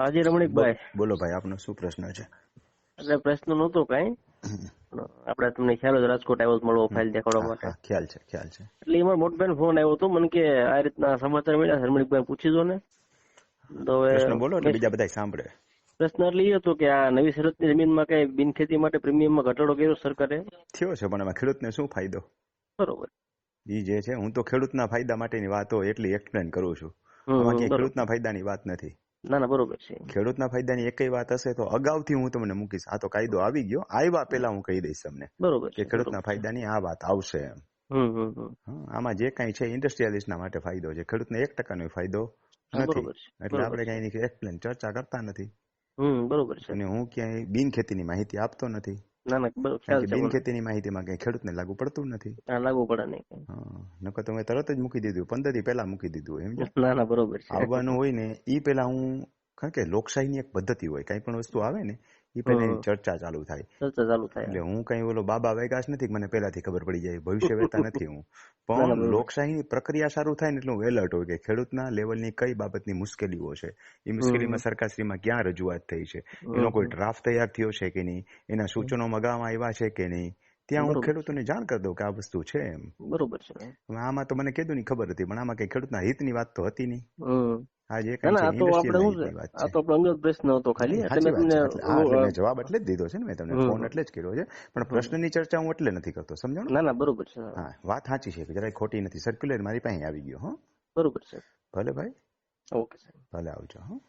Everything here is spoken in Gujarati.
હાજી રમણીકભાઈ. બોલો ભાઈ આપનો શું પ્રશ્ન છે? એટલે પ્રશ્ન નહોતો કઈ. આપણે તમને ખ્યાલ જ રાજકોટ આવ્યો મળવો ફાઇલ દેખાડવા માટે. ખ્યાલ છે ખ્યાલ છે. એટલે એમાં મોટબેન ફોન આવ્યો હતો મને કે આ રીતના સમાચાર મળ્યા રમણીકભાઈ પૂછી દો ને. તો હવે બોલો એટલે બીજા બધા સાંભળે. પ્રશ્ન એટલે એ હતો કે આ નવી શરતની જમીનમાં કઈ બિનખેતી માટે પ્રીમિયમમાં ઘટાડો કર્યો સરકારે? થયો છે પણ એમાં ખેડૂતને શું ફાયદો? બરોબર. ઈ જે છે હું તો ખેડૂતના ફાયદા માટેની વાતો એટલી એક્સપ્લેન કરું છું. બાકી. ખેડૂતના ફાયદાની વાત નથી. ના ના બરોબર છે. ખેડૂતના ફાયદાની એકય વાત હશે તો અગાઉથી હું તમને મૂકીશ. આ તો કાયદો આવી ગયો. આવ્યા પહેલા હું કહી દઈશ તમને બરોબર કે ખેડૂતના ફાયદાની આ વાત આવશે એમ. આમાં જે કાંઈ છે ઇન્ડસ્ટ્રીયાલિસ્ટના માટે ફાયદો છે. ખેડૂતને એક ટકાનો ફાયદો નથી. બરોબર છે એટલે આપણે. કઈ એની ચર્ચા કરતા નથી. હમ બરોબર છે. અને હું ક્યાંય બિન ખેતીની માહિતી આપતો નથી. ના ના ખ્યાલ છે બિન ખેતીની માહિતીમાં કઈ ખેડૂતને લાગુ પડતું નથી. ના લાગુ પડે નહીં. નકર તો મેં તરત જ મૂકી દીધું પંદરથી પહેલા મૂકી દીધું એમ ના ના બરોબર છે. આવવાનું હોય ને ઈ પહેલા હું કારણ કે લોકશાહીની એક પદ્ધતિ હોય કઈ પણ વસ્તુ આવે ને પહેલા એની ચર્ચા ચાલુ થાય. ચર્ચા ચાલુ થાય એટલે હું. કઈ ઓલો બાબા વૈકાસ નથી મને પહેલાથી ખબર પડી જાય ભવિષ્ય વેતા નથી હું. પણ. લોકશાહીની પ્રક્રિયા સારું થાય ને એટલે હું એલર્ટ હોય કે ખેડૂતના લેવલની કઈ બાબતની મુશ્કેલીઓ છે. એ મુશ્કેલીમાં સરકારશ્રીમાં ક્યાં રજૂઆત થઈ છે? એનો કોઈ ડ્રાફ્ટ તૈયાર થયો છે કે નહીં? એના સૂચનો મગાવવામાં આવ્યા છે કે નહીં? ત્યાં હું. ખેડૂતોને જાણ કરી દઉં કે આ વસ્તુ છે એમ. બરોબર છે. આમાં તો મને કીધું ની ખબર હતી પણ આમાં કઈ ખેડૂતના હિતની વાત તો હતી નહીં. હમ. ના કઈ ના આ તો આપણે શું વાત આ છે. તો આપણો અંગત પ્રશ્ન હતો ખાલી. એટલે મેં જવાબ એટલે જ દીધો છે ને મેં તમને ફોન એટલે જ કર્યો છે. પણ પ્રશ્નની ચર્ચા હું એટલે નથી કરતો સમજો ના ના બરોબર છે. હા. વાત સાચી છે કે જરાય ખોટી નથી. સર્ક્યુલર મારી પાસે આવી ગયો હો. બરોબર છે. ભલે ભાઈ. ઓકે સાહેબ. ભલે આવજો હો.